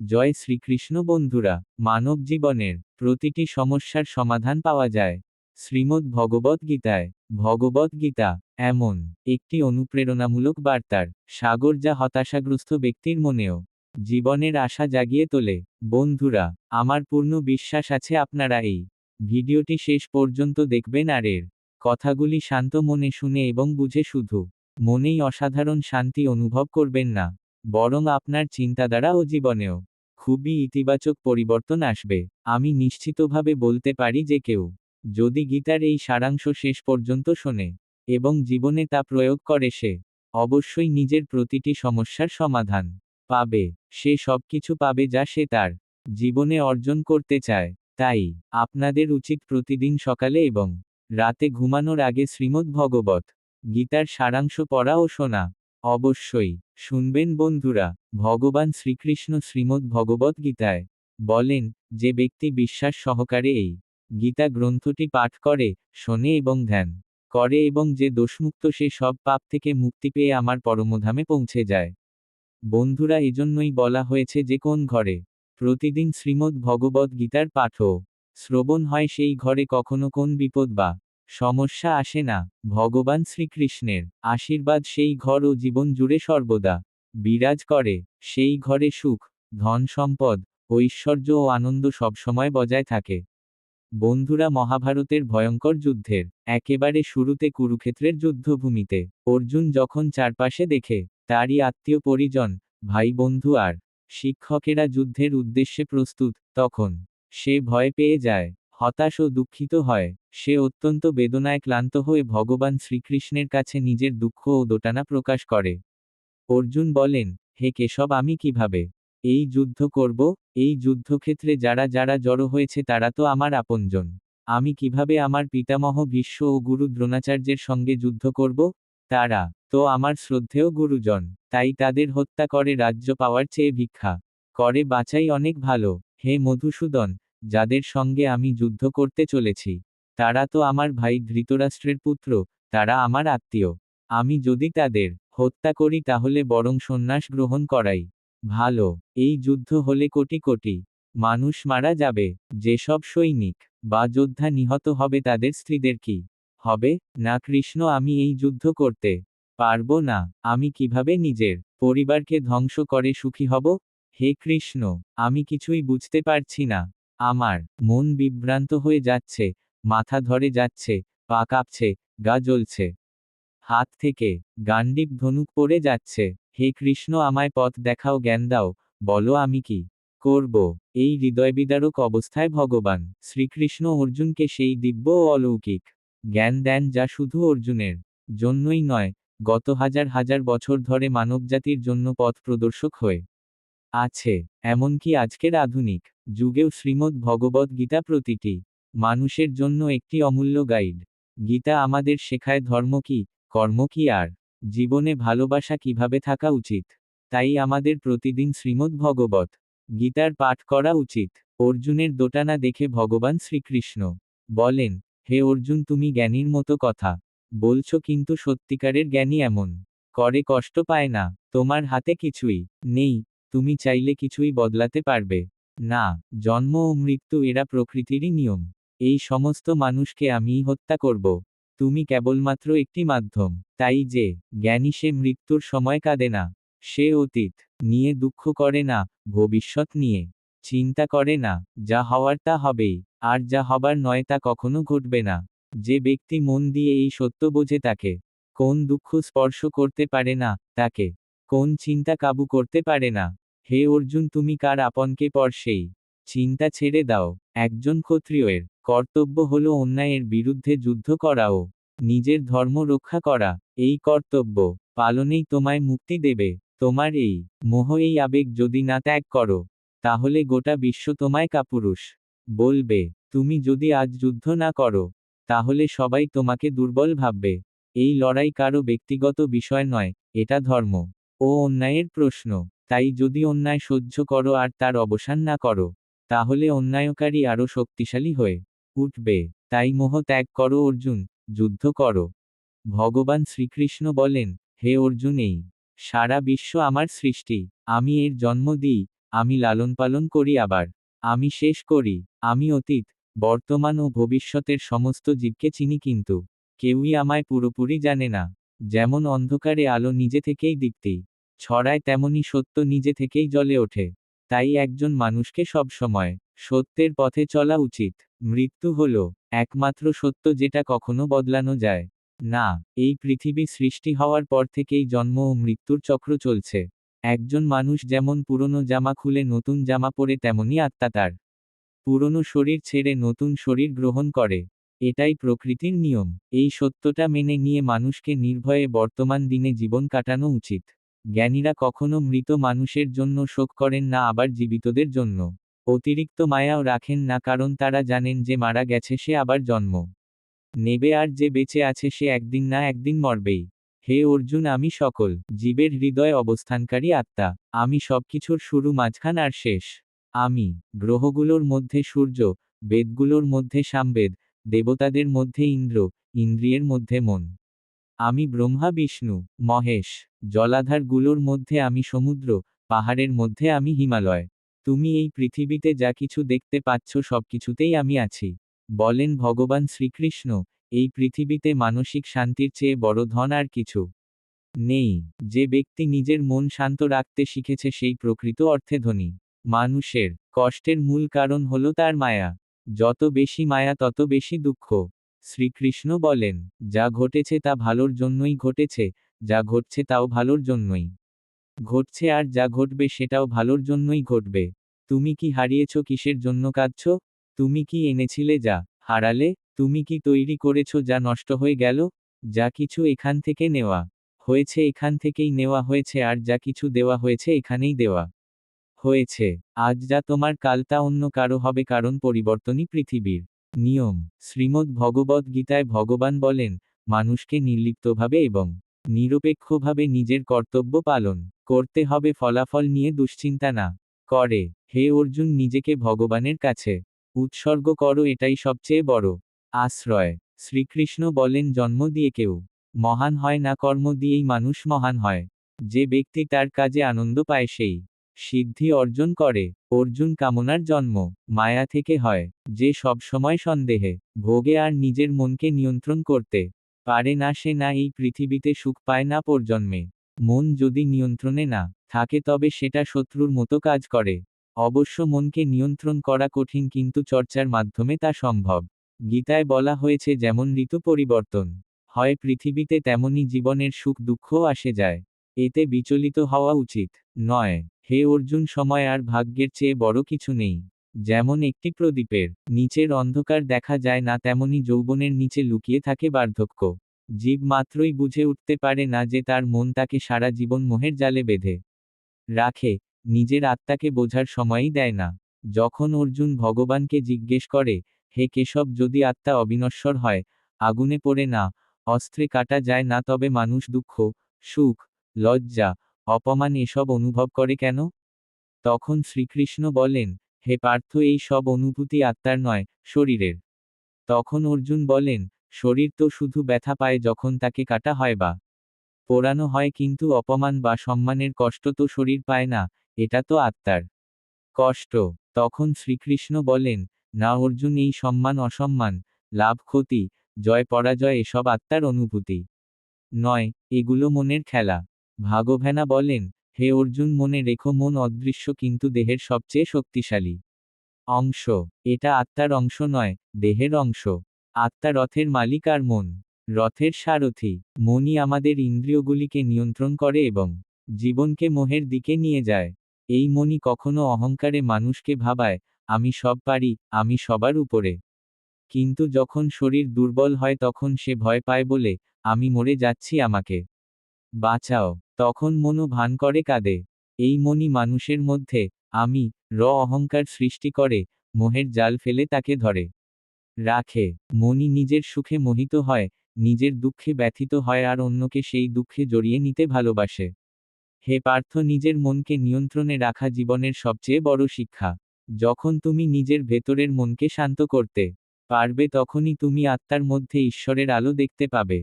জয় শ্রীকৃষ্ণ বন্ধুরা, মানব জীবনের প্রতিটি সমস্যার সমাধান পাওয়া যায়। শ্রীমদ্ ভগবত গীতায় ভগবত গীতা এমন একটি অনুপ্রেরণামূলক বার্তার সাগর যা হতাশাগ্রস্ত ব্যক্তির মনেও জীবনের আশা জাগিয়ে তোলে। বন্ধুরা, আমার পূর্ণ বিশ্বাস আছে আপনারা এই ভিডিওটি শেষ পর্যন্ত দেখবেন আর এর কথাগুলি শান্ত মনে শুনে এবং বুঝে শুধু মনেই অসাধারণ শান্তি অনুভব করবেন না, বরং আপনার চিন্তাধারা ও জীবনেও খুবই ইতিবাচক পরিবর্তন আসবে। আমি নিশ্চিতভাবে বলতে পারি যে কেউ যদি গীতার এই সারাংশ শেষ পর্যন্ত শোনে এবং জীবনে তা প্রয়োগ করে সে অবশ্যই নিজের প্রতিটি সমস্যার সমাধান পাবে। সে সবকিছু পাবে যা সে তার জীবনে অর্জন করতে চায়। তাই আপনাদের উচিত প্রতিদিন সকালে এবং রাতে ঘুমানোর আগে শ্রীমদ্ ভগবত গীতার সারাংশ পড়া ও শোনা। অবশ্যই শুনবেন বন্ধুরা, ভগবান শ্রীকৃষ্ণ শ্রীমদ্ ভগবত গীতায় বলেন, যে ব্যক্তি বিশ্বাস সহকারে এই গীতা গ্রন্থটি পাঠ করে, শোনে এবং ধ্যান করে এবং যে দোষমুক্ত সে সব পাপ থেকে মুক্তি পেয়ে আমার পরমধামে পৌঁছে যায়। বন্ধুরা, এজন্যই বলা হয়েছে যে কোন ঘরে প্রতিদিন শ্রীমদ্ ভগবত গীতার পাঠ শ্রবণ হয়, সেই ঘরে কখনো কোন বিপদ বা সমস্যা আসে না, ভগবান শ্রীকৃষ্ণের আশীর্বাদ সেই ঘর ও জীবন জুড়ে সর্বদা। বিরাজ করে, সেই ঘরে সুখ, ধন সম্পদ, ঐশ্বর্য ও আনন্দ সবসময় বজায় থাকে। বন্ধুরা মহাভারতের ভয়ঙ্কর যুদ্ধের, একেবারে শুরুতে কুরুক্ষেত্রের যুদ্ধভূমিতে, অর্জুন যখন চারপাশে দেখে, তারই আত্মীয় পরিজন ভাই বন্ধু আর শিক্ষকেরা যুদ্ধের উদ্দেশ্যে প্রস্তুত, তখন সে ভয় পেয়ে যায়। হতাশ ও দুঃখিত হয়। সে অত্যন্ত বেদনায় ক্লান্ত হয়ে ভগবান শ্রীকৃষ্ণের কাছে নিজের দুঃখ ও দোটানা প্রকাশ করে। অর্জুন বলেন, হে কেশব, আমি কীভাবে এই যুদ্ধ করব? এই যুদ্ধক্ষেত্রে যারা যারা জড়ো হয়েছে তারা তো আমার আপনজন। আমি কীভাবে আমার পিতামহ ভীষ্ম ও গুরু দ্রোণাচার্যের সঙ্গে যুদ্ধ করব? তারা তো আমার শ্রদ্ধেয় গুরুজন, তাই তাদের হত্যা করে রাজ্য পাওয়ার চেয়ে ভিক্ষা করে বাঁচাই অনেক ভালো। হে মধুসূদন যাদের সঙ্গে আমি যুদ্ধ করতে চলেছি। তারা তো আমার ভাই ধৃতরাষ্ট্রের পুত্র, তারা আমার আত্মীয়। আমি যদি তাদের হত্যা করি তাহলে বরং সন্ন্যাস গ্রহণ করাই। ভালো, এই যুদ্ধ হলে কোটি কোটি মানুষ মারা যাবে যেসব সৈনিক বা যোদ্ধা নিহত হবে তাদের স্ত্রীদের কি হবে? না কৃষ্ণ, আমি এই যুদ্ধ করতে পারব না, আমি কীভাবে নিজের পরিবারকে ধ্বংস করে সুখী হব? হে কৃষ্ণ, আমি কিছুই বুঝতে পারছি না। আমার, মন বিভ্রান্ত হয়ে যাচ্ছে, মাথা ধরে যাচ্ছে, পা কাঁপছে, গা জ্বলছে। হাত থেকে গান্ডিব ধনুক পড়ে যাচ্ছে। হে কৃষ্ণ, আমায় পথ দেখাও, জ্ঞান দাও, বলো আমি কি করব? এই হৃদয়বিদারক অবস্থায় ভগবান শ্রীকৃষ্ণ অর্জুনকে সেই দিব্য ও অলৌকিক জ্ঞান দেন যা শুধু অর্জুনের জন্যই নয়, গত হাজার হাজার বছর ধরে মানবজাতির জন্য পথ প্রদর্শক হয়ে আছে, এমনকি আজকের আধুনিক যুগেও শ্রীমদ্ ভগবত গীতা প্রতিটি মানুষের জন্য একটি অমূল্য গাইড। গীতা আমাদের শেখায় ধর্ম কি, কর্ম কি আর জীবনে ভালোবাসা কীভাবে থাকা উচিত। তাই আমাদের প্রতিদিন শ্রীমদ্ ভগবত গীতার পাঠ করা উচিত। অর্জুনের দোটানা দেখে ভগবান শ্রীকৃষ্ণ বলেন, হে অর্জুন, তুমি জ্ঞানীর মতো কথা। বলছো কিন্তু সত্যিকারের জ্ঞানী এমন। করে কষ্ট পায় না। তোমার হাতে কিছুই নেই। তুমি চাইলে কিছুই বদলাতে পারবে। না, জন্ম ও মৃত্যু এরা প্রকৃতিরই নিয়ম। এই সমস্ত মানুষকে আমিই হত্যা করব। তুমি কেবলমাত্র একটি মাধ্যম। তাই যে, জ্ঞানী সে মৃত্যুর সময় কাঁদে না। সে অতীত নিয়ে দুঃখ করে না, ভবিষ্যৎ নিয়ে চিন্তা করে না, যা হওয়ার তা হবেই, আর যা হবার নয় তা কখনো ঘটবে না। যে ব্যক্তি মন দিয়ে এই সত্য বোঝে তাকে, কোন দুঃখ স্পর্শ করতে পারে না, তাকে, কোন চিন্তা কাবু করতে পারে না। হে অর্জুন, তুমি কার আপনকে পর সেই? চিন্তা ছেড়ে দাও, একজন ক্ষত্রিয়ের কর্তব্য হল অন্যায়ের বিরুদ্ধে যুদ্ধ করা ও নিজের ধর্ম রক্ষা করা। এই কর্তব্য পালনেই তোমায় মুক্তি দেবে। তোমার এই মোহ, এই আবেগ যদি না ত্যাগ করো, তাহলে গোটা বিশ্ব তোমায় কাপুরুষ। বলবে, তুমি যদি আজ যুদ্ধ না করো, তাহলে সবাই তোমাকে দুর্বল ভাববে। এই লড়াই কারও ব্যক্তিগত বিষয় নয়, এটা ধর্ম ও অন্যায়ের প্রশ্ন। তাই যদি অন্যায় সহ্য করো আর তার অবসান না করো, তাহলে অন্যায়কারী আরও শক্তিশালী হয়ে উঠবে। তাই মোহ ত্যাগ করো অর্জুন, যুদ্ধ করো। ভগবান শ্রীকৃষ্ণ বলেন, হে অর্জুন, এই সারা বিশ্ব আমার সৃষ্টি, আমি এর জন্ম দিই, আমি লালন পালন করি আবার, আমি শেষ করি, আমি অতীত, বর্তমান ও ভবিষ্যতের সমস্ত জীবকে চিনি কিন্তু, কেউই আমায় পুরোপুরি জানে না, যেমন অন্ধকারে আলো নিজে থেকেই দীপ্তি। ছড়ায় তেমনি সত্য নিজে থেকেই জ্বলে ওঠে। তাই একজন মানুষকে সবসময় সত্যের পথে চলা উচিত। মৃত্যু হল একমাত্র সত্য যেটা কখনো বদলানো যায়। না, এই পৃথিবী সৃষ্টি হওয়ার পর থেকেই জন্ম ও মৃত্যুর চক্র চলছে। একজন মানুষ যেমন পুরনো জামা খুলে নতুন জামা পরে তেমনি আত্মা তার। পুরনো শরীর ছেড়ে নতুন শরীর গ্রহণ করে। এটাই প্রকৃতির নিয়ম। এই সত্যটা মেনে নিয়ে মানুষকে নির্ভয়ে বর্তমান দিনে জীবন কাটানো উচিত। জ্ঞানীরা কখনো মৃত মানুষের জন্য শোক করেন না, আবার জীবিতদের জন্য। অতিরিক্ত মায়াও রাখেন না, কারণ তারা জানেন যে মারা গেছে সে আবার জন্ম। নেবে আর যে বেঁচে আছে সে একদিন না একদিন মরবেই। হে অর্জুন, আমি সকল জীবের হৃদয় অবস্থানকারী আত্মা। আমি সবকিছুর শুরু, মাঝখান আর শেষ। আমি গ্রহগুলোর মধ্যে সূর্য, বেদগুলোর মধ্যে সামবেদ, দেবতাদের মধ্যে ইন্দ্র, ইন্দ্রিয়ের মধ্যে মন। আমি ব্রহ্মা, বিষ্ণু, মহেশ, জলাধারগুলোর মধ্যে আমি সমুদ্র, পাহাড়ের মধ্যে আমি হিমালয়। তুমি এই পৃথিবীতে যা কিছু দেখতে পাচ্ছ সবকিছুতেই আমি আছি। বলেন ভগবান শ্রীকৃষ্ণ, এই পৃথিবীতে মানসিক শান্তির চেয়ে বড় ধন আর কিছু নেই। যে ব্যক্তি নিজের মন শান্ত রাখতে শিখেছে সেই প্রকৃত অর্থে ধনী। মানুষের কষ্টের মূল কারণ হল তার মায়া। যত বেশি মায়া, তত বেশি দুঃখ। শ্রীকৃষ্ণ বলেন, যা ঘটেছে তা ভালোর জন্যই ঘটেছে, যা ঘটছে তাও ভালোর জন্যই। ঘটছে আর যা ঘটবে সেটাও ভালোর জন্যই ঘটবে। তুমি কি হারিয়েছ কিসের জন্য কাঁদছ? তুমি কি এনেছিলে যা হারালে? তুমি কি তৈরি করেছ যা নষ্ট হয়ে গেল? যা কিছু এখান থেকে নেওয়া হয়েছে এখান থেকেই নেওয়া হয়েছে আর যা কিছু দেওয়া হয়েছে এখানেই দেওয়া হয়েছে। আজ যা তোমার কাল তা অন্য কারও হবে কারণ পরিবর্তনই পৃথিবীর। নিয়ম। শ্রীমদ্ ভগবদ গীতায় ভগবান বলেন, মানুষকে নির্লিপ্তভাবে এবং নিরপেক্ষভাবে নিজের কর্তব্য পালন করতে হবে, ফলাফল নিয়ে দুশ্চিন্তা না করে। হে অর্জুন, নিজেকে ভগবানের কাছে উৎসর্গ করো, এটাই সবচেয়ে বড় আশ্রয়। শ্রীকৃষ্ণ বলেন, জন্ম দিয়ে কেউ মহান হয় না, কর্ম দিয়েই মানুষ মহান হয়। যে ব্যক্তি তার কাজে আনন্দ পায়, সেই সিদ্ধি অর্জন করে। অর্জুন কামনার জন্ম। মায়া থেকে হয়। যে সবসময় সন্দেহে। ভোগে আর নিজের মনকে নিয়ন্ত্রণ করতে। পারে না সে না এই পৃথিবীতে সুখ পায় না পরজন্মে। মন যদি নিয়ন্ত্রণে না থাকে তবে সেটা শত্রুর মতো কাজ করে। অবশ্য মনকে নিয়ন্ত্রণ করা কঠিন কিন্তু চর্চার মাধ্যমে তা সম্ভব। গীতায় বলা হয়েছে, যেমন ঋতু পরিবর্তন হয় পৃথিবীতে, তেমনি জীবনের সুখ দুঃখও আসে যায়। এতে বিচলিত হওয়া উচিত। নয়। হে অর্জুন, সময় আর ভাগ্যের চেয়ে বড় কিছু নেই। যেমন একটি প্রদীপের নিচের অন্ধকার দেখা যায় না, তেমনি যৌবনের নিচে লুকিয়ে থাকে বার্ধক্য। জীব মাত্রই বুঝে উঠতে পারে না যে তার মন তাকে সারা জীবন মোহের জালে বেঁধে রাখে, নিজের আত্মাকে বোঝার সময়ই দেয় না। যখন অর্জুন ভগবানকে জিজ্ঞেস করে, হে কেশব, যদি আত্মা অবিনশ্বর হয়, আগুনে পড়ে না, অস্ত্রে কাটা যায় না, তবে মানুষ দুঃখ, সুখ, লজ্জা অপমান এসব অনুভব করে কেন? তখন শ্রীকৃষ্ণ বলেন, হে পার্থ, এই সব অনুভূতি আত্মার নয়, শরীরের। তখন অর্জুন বলেন, শরীর তো শুধু ব্যথা পায় যখন তাকে কাটা হয় বা পোড়ানো হয়, কিন্তু অপমান বা সম্মানের কষ্ট তো শরীর পায় না, এটা তো আত্মার কষ্ট। তখন শ্রীকৃষ্ণ বলেন, না অর্জুন, এই সম্মান অসম্মান, লাভ, ক্ষতি, জয়, পরাজয় এসব আত্মার অনুভূতি নয়, এগুলো মনের খেলা। ভাগভেনা বলেন, হে অর্জুন, মনে রেখো, মন অদৃশ্য কিন্তু দেহের সবচেয়ে শক্তিশালী অংশ। এটা আত্মার অংশ নয়, দেহের অংশ। আত্মা রথের মালিক আর মন। রথের সারথি। মনই আমাদের ইন্দ্রিয়গুলিকে নিয়ন্ত্রণ করে এবং জীবনকে মোহের দিকে নিয়ে যায়। এই মনই কখনো অহংকারে মানুষকে ভাবায়, আমি সব পারি, আমি সবার উপরে। কিন্তু যখন শরীর দুর্বল হয়, তখন সে ভয় পায় বলে, আমি মরে যাচ্ছি আমাকে। বাঁচাও। তখন মনও ভান করে কাঁদে। এই মনই মানুষের মধ্যে, আমি, র অহংকার সৃষ্টি করে, মোহের জাল ফেলে তাকে ধরে। রাখে, মনি নিজের সুখে মোহিত হয়, নিজের দুঃখে ব্যথিত হয় আর অন্যকে সেই দুঃখে জড়িয়ে নিতে ভালোবাসে। হে পার্থ, নিজের মনকে নিয়ন্ত্রণে রাখা জীবনের সবচেয়ে বড় শিক্ষা। যখন তুমি নিজের ভেতরের মনকে শান্ত করতে পারবে, তখনই তুমি আত্মার মধ্যে ঈশ্বরের আলো দেখতে পাবে।